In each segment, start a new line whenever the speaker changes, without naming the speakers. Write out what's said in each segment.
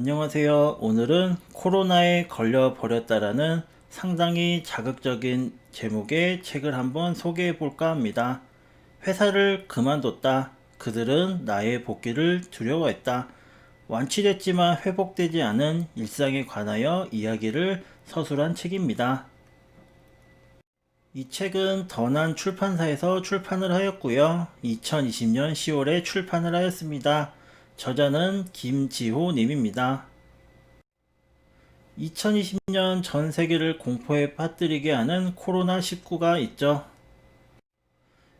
안녕하세요. 오늘은 코로나에 걸려 버렸다라는 상당히 자극적인 제목의 책을 한번 소개해 볼까 합니다. 회사를 그만뒀다. 그들은 나의 복귀를 두려워했다. 완치됐지만 회복되지 않은 일상에 관하여 이야기를 서술한 책입니다. 이 책은 더난 출판사에서 출판을 하였고요. 2020년 10월에 출판을 하였습니다. 저자는 김지호 님입니다. 2020년 전 세계를 공포에 빠뜨리게 하는 코로나19가 있죠.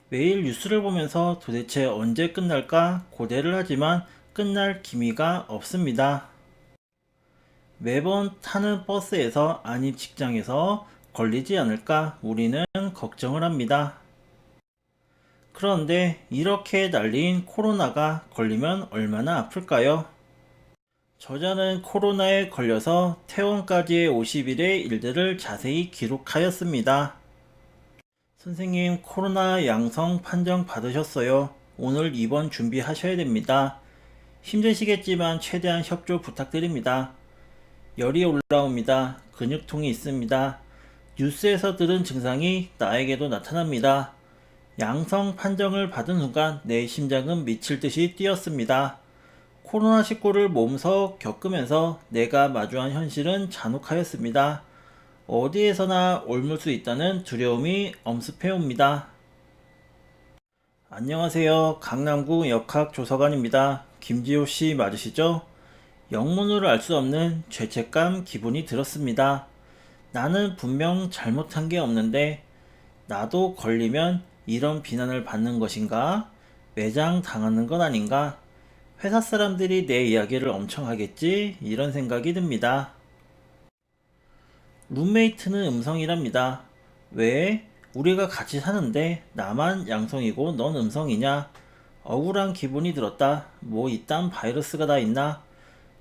매일 뉴스를 보면서 도대체 언제 끝날까 고대를 하지만 끝날 기미가 없습니다. 매번 타는 버스에서 아닌 직장에서 걸리지 않을까 우리는 걱정을 합니다. 그런데 이렇게 날린 코로나가 걸리면 얼마나 아플까요? 저자는 코로나에 걸려서 퇴원까지의 50일의 일들을 자세히 기록하였습니다. 선생님, 코로나 양성 판정 받으셨어요. 오늘 입원 준비하셔야 됩니다. 힘드시겠지만 최대한 협조 부탁드립니다. 열이 올라옵니다. 근육통이 있습니다. 뉴스에서 들은 증상이 나에게도 나타납니다. 양성 판정을 받은 순간 내 심장은 미칠 듯이 뛰었습니다. 코로나19를 몸소 겪으면서 내가 마주한 현실은 잔혹하였습니다. 어디에서나 옮을 수 있다는 두려움이 엄습해 옵니다. 안녕하세요. 강남구 역학조사관입니다. 김지호 씨 맞으시죠? 영문으로 알 수 없는 죄책감 기분이 들었습니다. 나는 분명 잘못한 게 없는데 나도 걸리면 이런 비난을 받는 것인가? 매장 당하는 건 아닌가? 회사 사람들이 내 이야기를 엄청 하겠지? 이런 생각이 듭니다. 룸메이트는 음성이랍니다. 왜? 우리가 같이 사는데 나만 양성이고 넌 음성이냐? 억울한 기분이 들었다. 뭐 이딴 바이러스가 다 있나?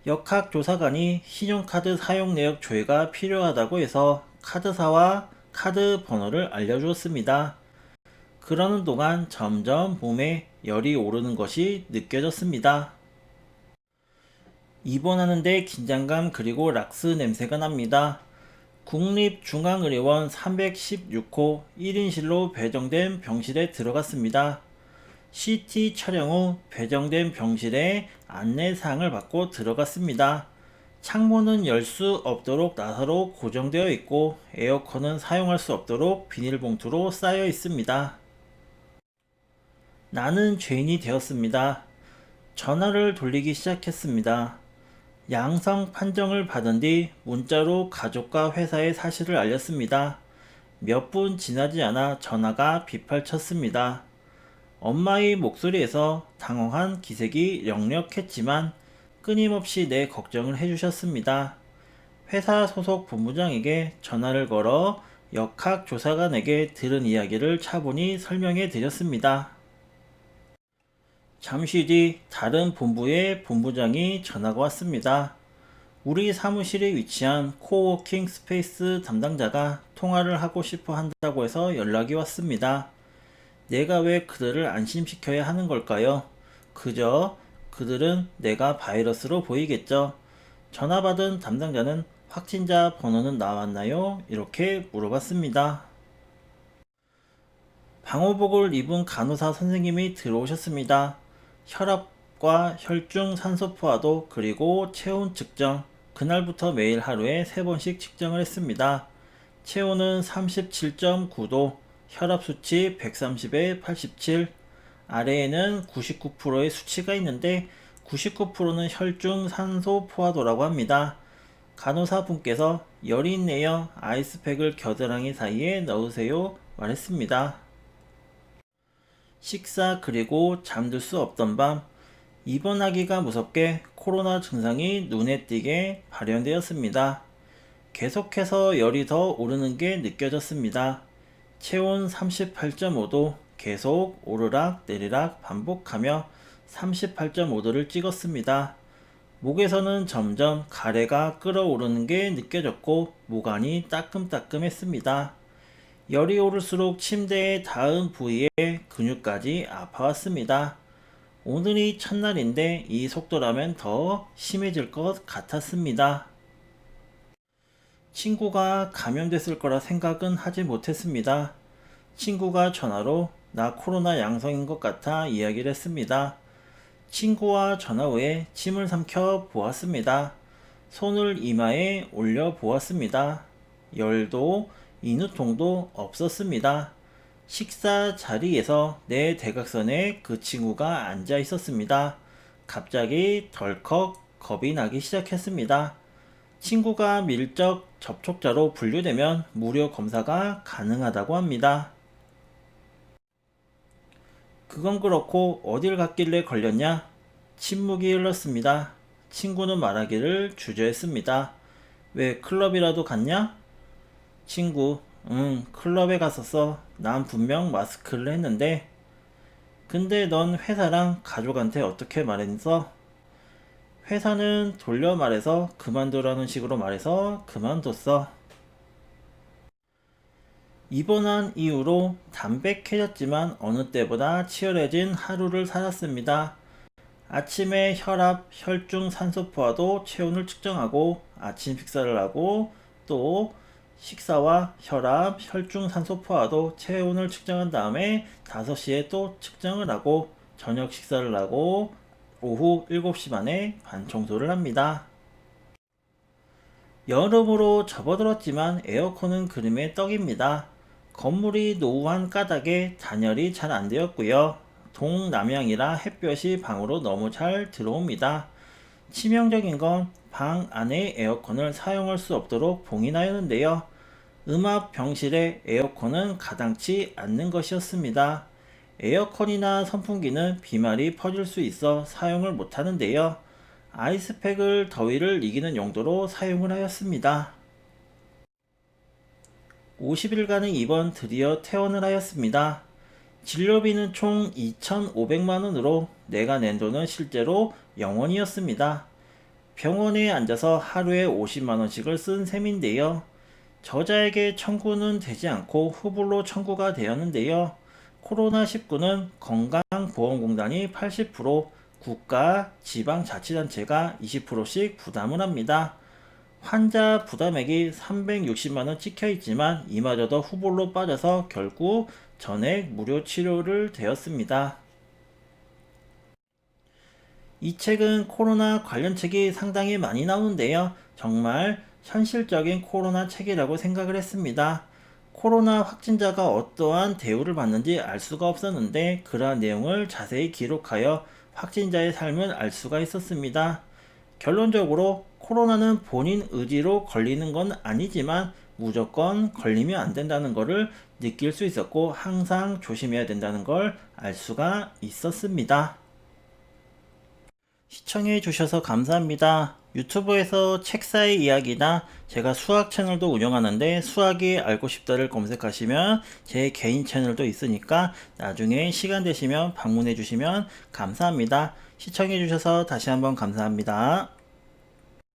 역학조사관이 신용카드 사용 내역 조회가 필요하다고 해서 카드사와 카드 번호를 알려주었습니다. 그러는 동안 점점 몸에 열이 오르는 것이 느껴졌습니다. 입원하는데 긴장감 그리고 락스 냄새가 납니다. 국립중앙의료원 316호 1인실로 배정된 병실에 들어갔습니다. CT 촬영 후 배정된 병실에 안내사항을 받고 들어갔습니다. 창문은 열 수 없도록 나사로 고정되어 있고 에어컨은 사용할 수 없도록 비닐봉투로 쌓여 있습니다. 나는 죄인이 되었습니다. 전화를 돌리기 시작했습니다. 양성 판정을 받은 뒤 문자로 가족과 회사의 사실을 알렸습니다. 몇 분 지나지 않아 전화가 비팔쳤습니다. 엄마의 목소리에서 당황한 기색이 역력했지만 끊임없이 내 걱정을 해주셨습니다. 회사 소속 본부장에게 전화를 걸어 역학 조사관에게 들은 이야기를 차분히 설명해 드렸습니다. 잠시 뒤 다른 본부의 본부장이 전화가 왔습니다. 우리 사무실에 위치한 코워킹 스페이스 담당자가 통화를 하고 싶어 한다고 해서 연락이 왔습니다. 내가 왜 그들을 안심시켜야 하는 걸까요? 그저 그들은 내가 바이러스로 보이겠죠. 전화 받은 담당자는 확진자 번호는 나왔나요? 이렇게 물어봤습니다. 방호복을 입은 간호사 선생님이 들어오셨습니다. 혈압과 혈중 산소 포화도 그리고 체온 측정 그날부터 매일 하루에 3번씩 측정을 했습니다. 체온은 37.9도, 혈압 수치 130에 87, 아래에는 99%의 수치가 있는데 99%는 혈중 산소 포화도라고 합니다. 간호사 분께서 열이 있네요. 아이스팩을 겨드랑이 사이에 넣으세요. 말했습니다. 식사 그리고 잠들 수 없던 밤 입원하기가 무섭게 코로나 증상이 눈에 띄게 발현되었습니다. 계속해서 열이 더 오르는 게 느껴졌습니다. 체온 38.5도 계속 오르락 내리락 반복하며 38.5도를 찍었습니다. 목에서는 점점 가래가 끓어오르는 게 느껴졌고 모관이 따끔따끔했습니다. 열이 오를수록 침대에 닿은 부위의 근육까지 아파왔습니다. 오늘이 첫날인데 이 속도라면 더 심해질 것 같았습니다. 친구가 감염됐을 거라 생각은 하지 못했습니다. 친구가 전화로 나 코로나 양성인 것 같아 이야기를 했습니다. 친구와 전화 후에 침을 삼켜 보았습니다. 손을 이마에 올려 보았습니다. 열도 인후통도 없었습니다. 식사 자리에서 내 대각선에 그 친구가 앉아 있었습니다. 갑자기 덜컥 겁이 나기 시작했습니다. 친구가 밀접 접촉자로 분류되면 무료 검사가 가능하다고 합니다. 그건 그렇고 어딜 갔길래 걸렸냐? 침묵이 흘렀습니다. 친구는 말하기를 주저했습니다. 왜 클럽이라도 갔냐? 친구, 응, 클럽에 갔었어. 난 분명 마스크를 했는데. 근데 넌 회사랑 가족한테 어떻게 말했어? 회사는 돌려 말해서 그만두라는 식으로 말해서 그만뒀어. 입원한 이후로 담백해졌지만 어느 때보다 치열해진 하루를 살았습니다. 아침에 혈압, 혈중 산소포화도 체온을 측정하고 아침 식사를 하고 또 식사와 혈압, 혈중 산소 포화도 체온을 측정한 다음에 5시에 또 측정을 하고 저녁 식사를 하고 오후 7시 반에 반 청소를 합니다. 여름으로 접어들었지만 에어컨은 그림의 떡입니다. 건물이 노후한 까닭에 단열이 잘 안 되었고요. 동남향이라 햇볕이 방으로 너무 잘 들어옵니다. 치명적인 건 방 안에 에어컨을 사용할 수 없도록 봉인하였는데요. 음압 병실에 에어컨은 가당치 않는 것이었습니다. 에어컨이나 선풍기는 비말이 퍼질 수 있어 사용을 못하는데요. 아이스팩을 더위를 이기는 용도로 사용을 하였습니다. 50일간의 입원 드디어 퇴원을 하였습니다. 진료비는 총 2,500만 원으로 내가 낸 돈은 실제로 0원이었습니다. 병원에 앉아서 하루에 50만 원씩을 쓴 셈인데요. 저자에게 청구는 되지 않고 후불로 청구가 되었는데요. 코로나19는 건강보험공단이 80%, 국가, 지방자치단체가 20%씩 부담을 합니다. 환자 부담액이 360만원 찍혀 있지만 이마저도 후불로 빠져서 결국 전액 무료 치료를 되었습니다. 이 책은 코로나 관련 책이 상당히 많이 나오는데요. 정말 현실적인 코로나 책이라고 생각을 했습니다. 코로나 확진자가 어떠한 대우를 받는지 알 수가 없었는데 그러한 내용을 자세히 기록하여 확진자의 삶을 알 수가 있었습니다. 결론적으로 코로나는 본인 의지로 걸리는 건 아니지만 무조건 걸리면 안 된다는 것을 느낄 수 있었고 항상 조심해야 된다는 걸 알 수가 있었습니다. 시청해 주셔서 감사합니다. 유튜브에서 책사의 이야기나 제가 수학 채널도 운영하는데 수학이 알고 싶다를 검색하시면 제 개인 채널도 있으니까 나중에 시간 되시면 방문해 주시면 감사합니다. 시청해 주셔서 다시 한번 감사합니다.